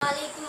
আলাইকুম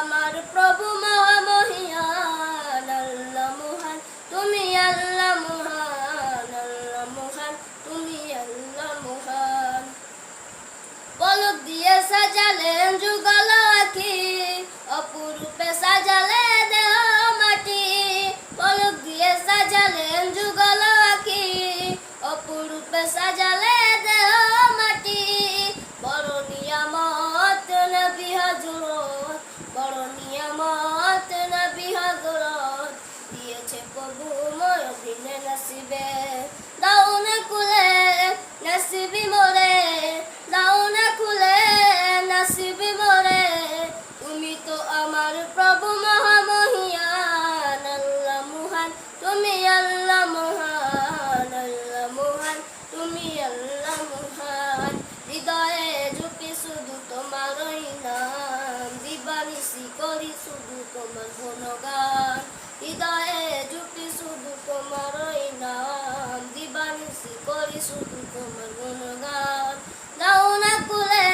আমার প্রভু মহামহিয়ান আল্লাহ মহান, তুমি আল্লাহ মহান আল্লাহ মহান, তুমি আল্লাহ মহান। পলক দিয়ে সাজালেন যুগল অপরূপে সাজালেন বালিশি করি শুধু তোমার গুণগান হৃদয়ে জুটি শুধু তোমার নাম দিবানিশি করি শুধু তোমার গুণগান দাও না কুলে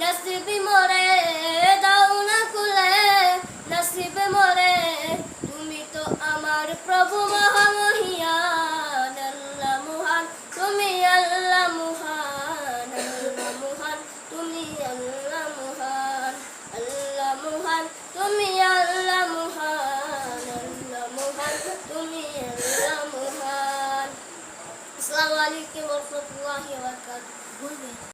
নসিবি মরে দাও না কুলে নসিবে মরে তুমি তো আমার প্রভু মহামহিয়ান আল্লাহ মহান, তুমি আল্লাহ মহান আল্লাহ মহান, তুমি আল্লাহ মহান। মহান তুমি আল্লাহ মহান আল্লাহ মহান তুমি আল্লাহ মহান আসসালামু আলাইকুম ওয়া রাহমাতুল্লাহি ওয়া বারাকাতুহু।